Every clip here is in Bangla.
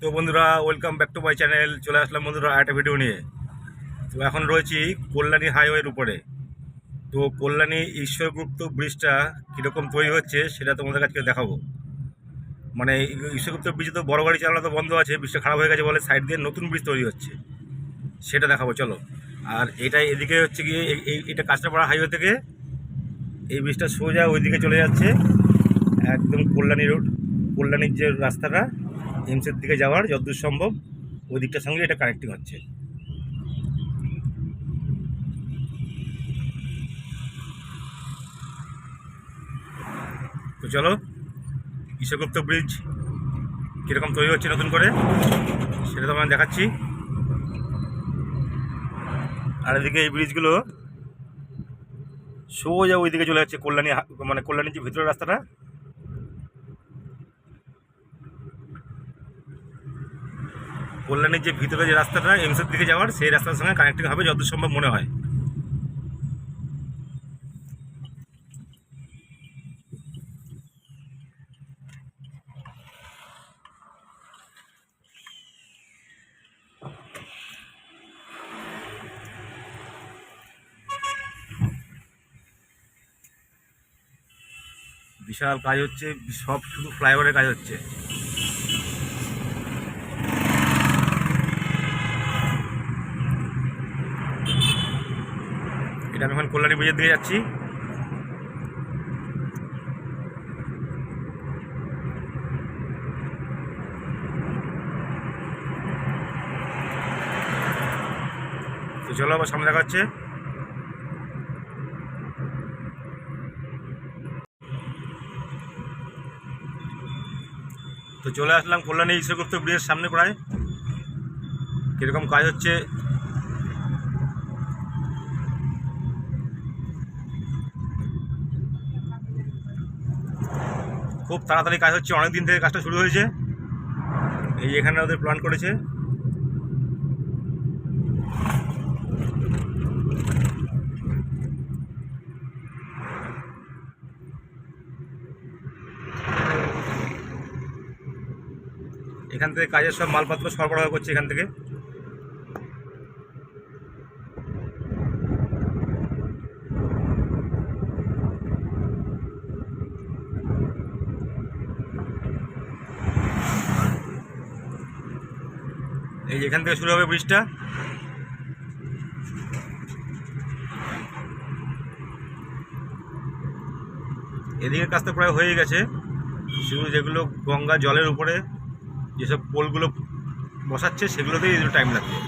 তো বন্ধুরা welcome back to my channel চলে আসলাম বন্ধুরা একটা ভিডিও নিয়ে। তো এখন রয়েছি কল্যাণী হাইওয়ের উপরে। তো কল্যাণী ঈশ্বরগুপ্ত ব্রিজটা কীরকম তৈরি হচ্ছে সেটা তোমাদের কাছে দেখাবো। মানে ঈশ্বরগুপ্ত ব্রিজে তো বড় গাড়ি চালানো তো বন্ধ আছে, ব্রিজটা খারাপ হয়ে গেছে বলে সাইড দিয়ে নতুন ব্রিজ তৈরি হচ্ছে। সেটা দেখাবো, চলো। আর এটা এদিকে হচ্ছে গিয়ে এটা কাঁচরাপাড়া হাইওয়ে থেকে এই ব্রিজটা সোজা ওইদিকে চলে যাচ্ছে। একদম কল্যাণী রোড কল্যাণীর যে রাস্তাটা এমসের দিকে যাওয়ার যতদূর সম্ভব ওই দিকটার সঙ্গে এটা কানেক্টিং হচ্ছে। তো চলো, ঈশ্বরগুপ্ত ব্রিজ কীরকম তৈরি হচ্ছে নতুন করে, সেটা তো দেখাচ্ছি। আর এদিকে এই ব্রিজগুলো সোজা ওইদিকে চলে যাচ্ছে কল্যাণী মানে কল্যাণীর যে ভিতরের রাস্তাটা কল্যাণীর যে ভিতরে যে রাস্তাটা এমসের দিকে যাওয়ার, সেই রাস্তার সঙ্গে কানেক্টিং হবে যতদূর সম্ভব মনে হয়। বিশাল কাজ হচ্ছে, সব শুধু ফ্লাইওভারের কাজ হচ্ছে এটা আমি এখন কল্যাণী ব্রিজের দিকে যাচ্ছি। তো চলো আবার সামনে দেখা হচ্ছে তো চলে আসলাম কল্যাণী ঈশ্বরগুপ্ত ব্রিজের সামনে প্রায়। কীরকম কাজ হচ্ছে? খুব তাড়াতাড়ি কাজ হচ্ছে অনেক দিন থেকে কাজটা শুরু হয়েছে। এই এখানে ওদের প্ল্যান করেছে। এখান থেকে কাজের সব মালপত্র সরবরাহ করছে এখান থেকে। এই এখান থেকে শুরু হবে ব্রিজটা। এদিকের তো প্রায় হয়ে গেছে। শুধু যেগুলো গঙ্গা জলের উপরে যেসব পোলগুলো বসাচ্ছে, সেগুলোতেই টাইম লাগবে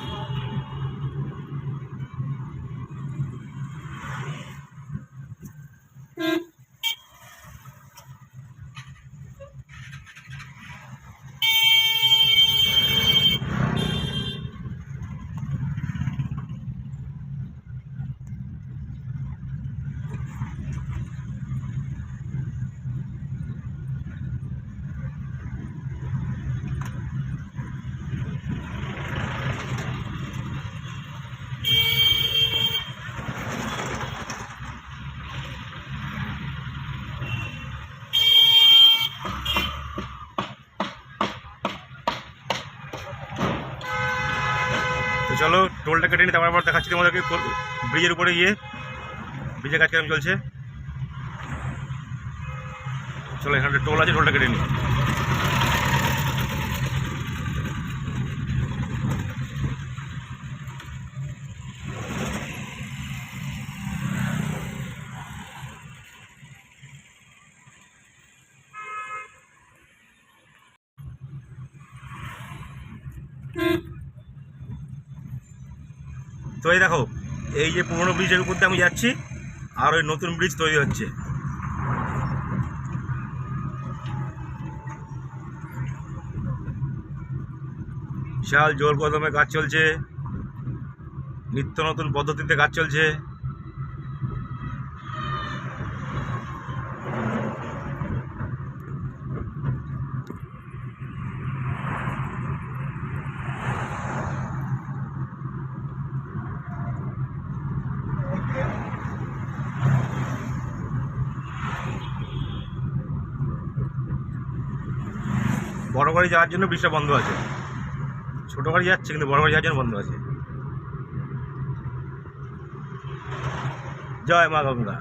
তো চলো টোলটা কেটে নিই তারপর দেখাচ্ছি তোমাদেরকে ব্রিজের উপরে গিয়ে। ব্রিজের কাজ কেমন চলছে? চলো, এখানে টোল আছে, টোলটা কেটে নিই তো এই দেখো, এই যে পুরনো ব্রিজের উপর দিয়ে আমি যাচ্ছি, আর ওই নতুন ব্রিজ তৈরি হচ্ছে। বিশাল জোর কদমে কাজ চলছে, নিত্য নতুন পদ্ধতিতে কাজ চলছে। বড় গাড়ি যাওয়ার জন্য ব্রিজটা বন্ধ আছে। ছোটো গাড়ি যাচ্ছে, কিন্তু বড় গাড়ি যাওয়ার জন্য বন্ধ আছে। জয় মা গঙ্গা।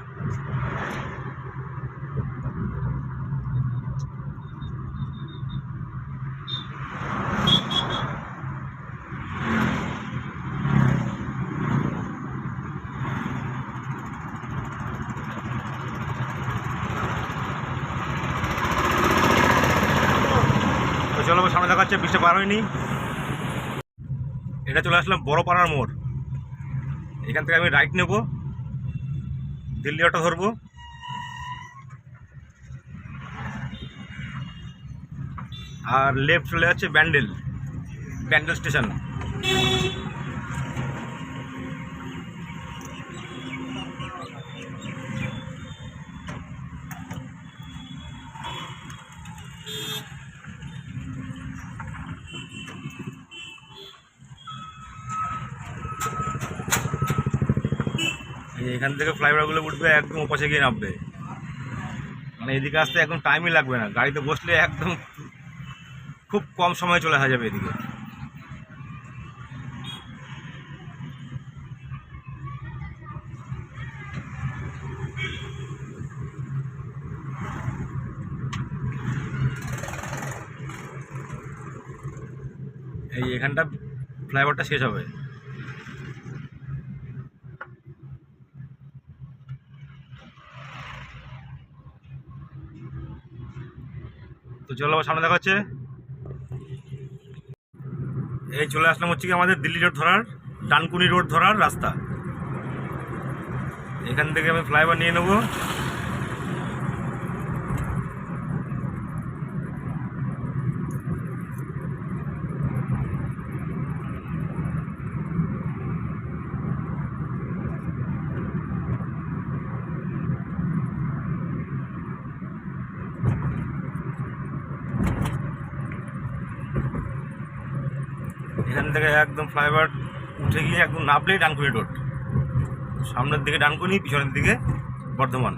দেখাচ্ছে, বৃষ্টি পার হয়নি। এটা চলে আসলাম বড় পাড়ার মোড়। এখান থেকে আমি রাইট নেব। দিল্লি অটো ধরবো। আর লেফট চলে যাচ্ছে ব্যান্ডেল। ব্যান্ডেল স্টেশন এখান থেকে ফ্লাইওভারগুলো উঠবে একদম ওপাশে গিয়ে নামবে। মানে এদিকে আসতে একদম টাইমই লাগবে না। গাড়িতে বসলে একদম খুব কম সময়ে চলে আসা যাবে এদিকে। এই এখানটা ফ্লাইওভারটা শেষ হবে। তো চলো আবার সামনে দেখা হচ্ছে। এই চলে আসলাম হচ্ছে কি আমাদের দিল্লি রোড ধরার টানকুনি রোড ধরার রাস্তা। এখান থেকে আমি ফ্লাইওভার নিয়ে নেব এখান থেকে একদম ফ্লাইওভার উঠে গিয়ে একদম নামলেই ডানকুনি রোড। সামনের দিকে ডানকুনি পিছনের দিকে বর্ধমান।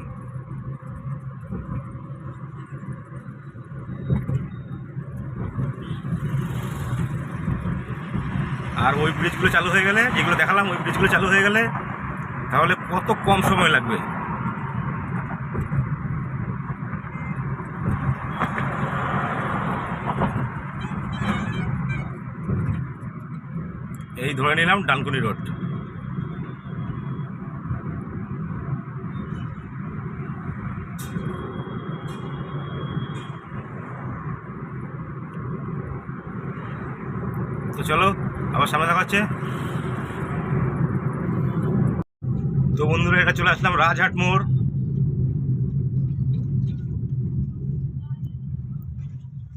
আর ওই ব্রিজগুলো চালু হয়ে গেলে, যেগুলো দেখালাম, ওই ব্রিজগুলো চালু হয়ে গেলে তাহলে কত কম সময় লাগবে? এই ধরে নিলাম ডানকুনি রোড। তো চলো, আবার সামনে দেখা হচ্ছে। তো বন্ধুরা এটা চলে আসলাম রাজহাট মোড়।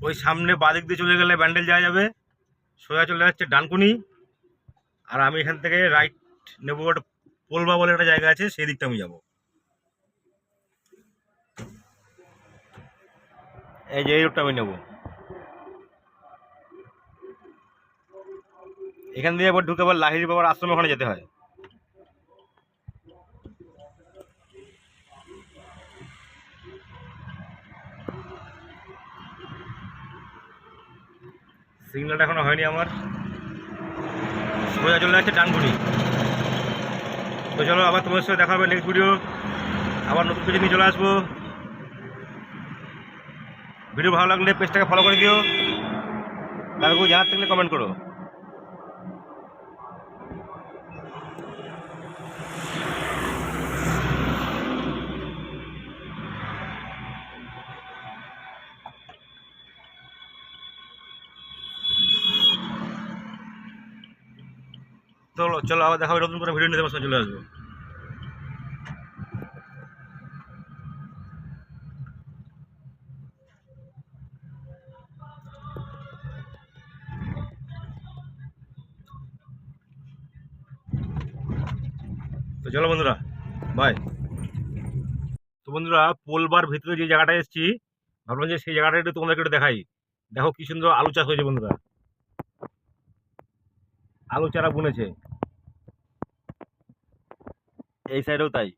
ওই সামনে বাদিক দিয়ে চলে গেলে ব্যান্ডেল যাওয়া যাবে। সোজা চলে যাচ্ছে ডানকুনি। আর আমি এখান থেকে রাইট নেব পোলবা বলে একটা জায়গা আছে, সেই দিকটা আমি যাব। এই যে এই রোডটা আমি নেব। এখান দিয়ে আবার ঢুকে আবার লাহিরি বাবার আশ্রমে ওখানে যেতে হয়। সিগন্যালটা এখনও হয়নি আমার। সোজা চলে যাচ্ছে ডানগুড়ি তো চলো আবার তোমার সাথে দেখা হবে নেক্সট ভিডিও আবার নতুন কিছু নিয়ে চলে আসব। ভিডিও ভালো লাগলে পেজটাকে ফলো করে দিও। তারপর জানার থাকলে কমেন্ট করো। চলো চলো, আবার দেখা হবে নতুন করে ভিডিও নিতে আমার চলে আসব। তো চলো বন্ধুরা বাই তো বন্ধুরা, পোলবার ভিতরে যে জায়গাটা এসেছি, ভাবলাম যে সেই জায়গাটা একটু তোমাদেরকে একটু দেখাই। দেখো কি সুন্দর আলু চাষ হয়েছে বন্ধুরা। আলু চারা বুনেছে। এই সাইডেও তাই।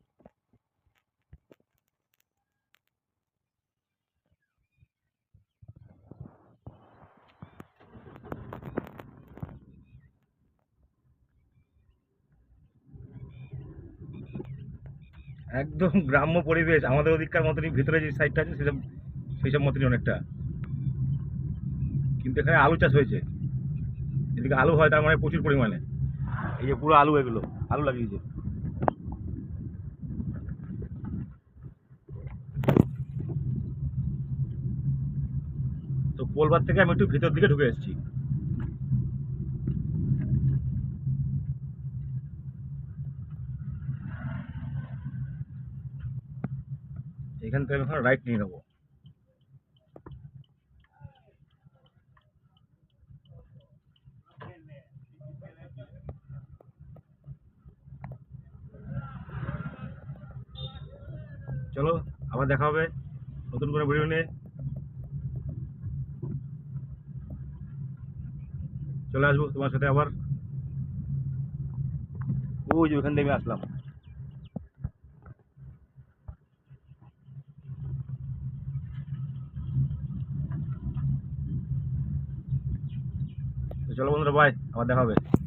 একদম গ্রাম্য পরিবেশ আমাদের ওদিককার মতনই ভিতরে যে সাইডটা আছে সেসব সেই সব মতনই অনেকটা। কিন্তু এখানে আলু চাষ হয়েছে। এদিকে আলু হয় তার মানে প্রচুর পরিমাণে। এই যে পুরো আলু এগুলো আলু লাগিয়েছে। তো পোলবার থেকে আমি একটু ভিতর দিকে ঢুকে এসেছি। এখান থেকে আমি এখন রাইট নিয়ে নেব। চলো, আবার দেখা হবে। নতুন করে ভিডিও নিয়ে। চলে আসব তোমার সাথে আবার। ওই যে ওখান থেকে আসলাম। চলো বন্ধুরা বাই আবার দেখা হবে।